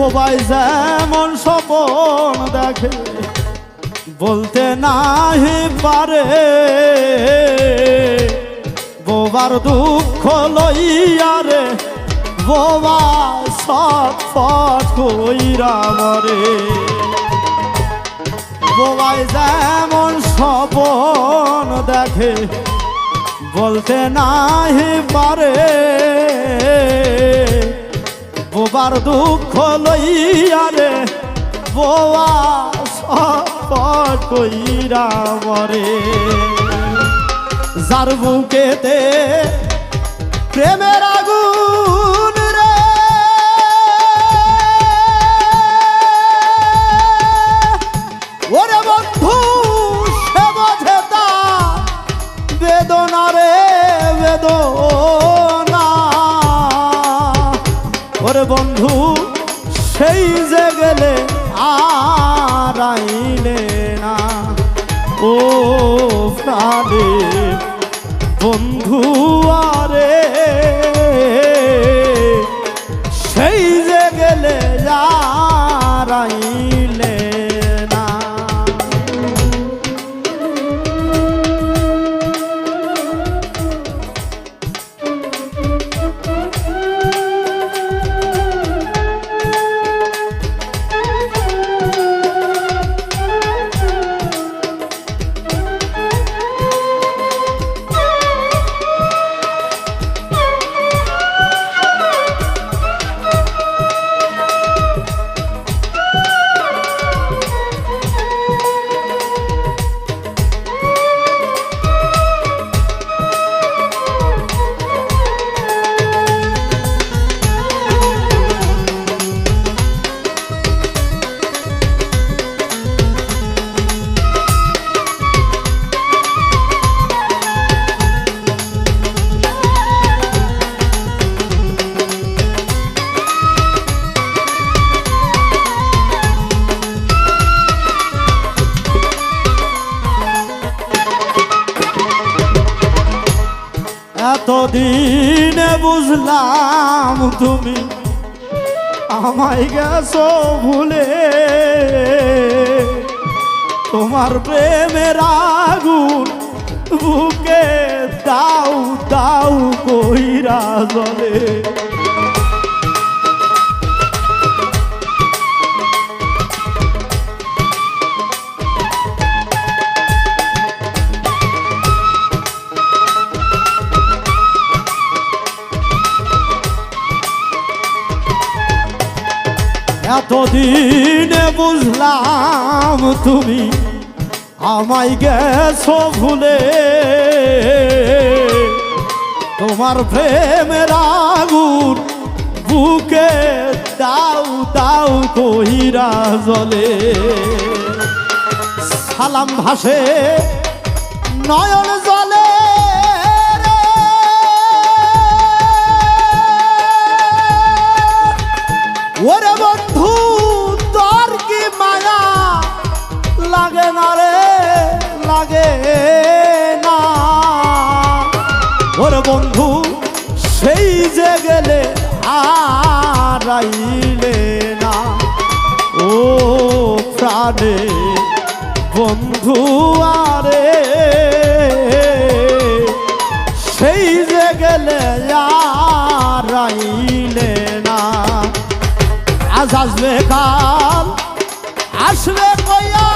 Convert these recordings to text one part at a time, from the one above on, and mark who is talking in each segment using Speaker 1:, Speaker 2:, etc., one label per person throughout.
Speaker 1: বোবাই যেমন স্বপন দেখে, বলতে নাহি পারে। বোবার দুঃখ লইয়ারে বোবা সব পথ কইরা বোবাই যেমন স্বপন দেখে, বলতে নাহি পারে। বোবার দুঃখ লইয়া রে বোয়া কইরা মরে। যার বুকেতে প্রেমের আগুন প্রাণে বন্ধু এতদিনে বুঝলাম তুমি আমায় গেছো ভুলে। তোমার প্রেমের আগুন বুকে দাও দাও কইরা জলে। এতদিনে বুঝলাম তুমি আমায় গেছো ভুলে। তোমার প্রেমের আগুন বুকে দাও দাও কহিরা জলে। সালাম ভাসে নয়ন জলে। আইলে না। ও প্রাণে বন্ধু আরে, সেই যে গেলে আইলে না। আজ আসবে কাল, আসবে কইয়া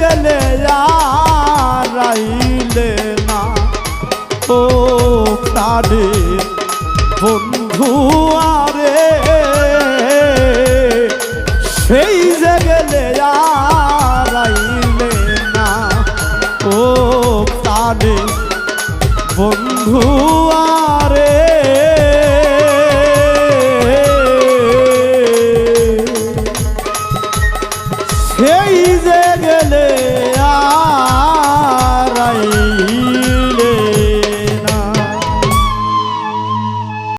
Speaker 1: গেলে রাইলে না। ও তারে বন্ধু আরে, সেই যে গেলে রাইলে না। ও তারে বন্ধু আরে, সেই যে গেলে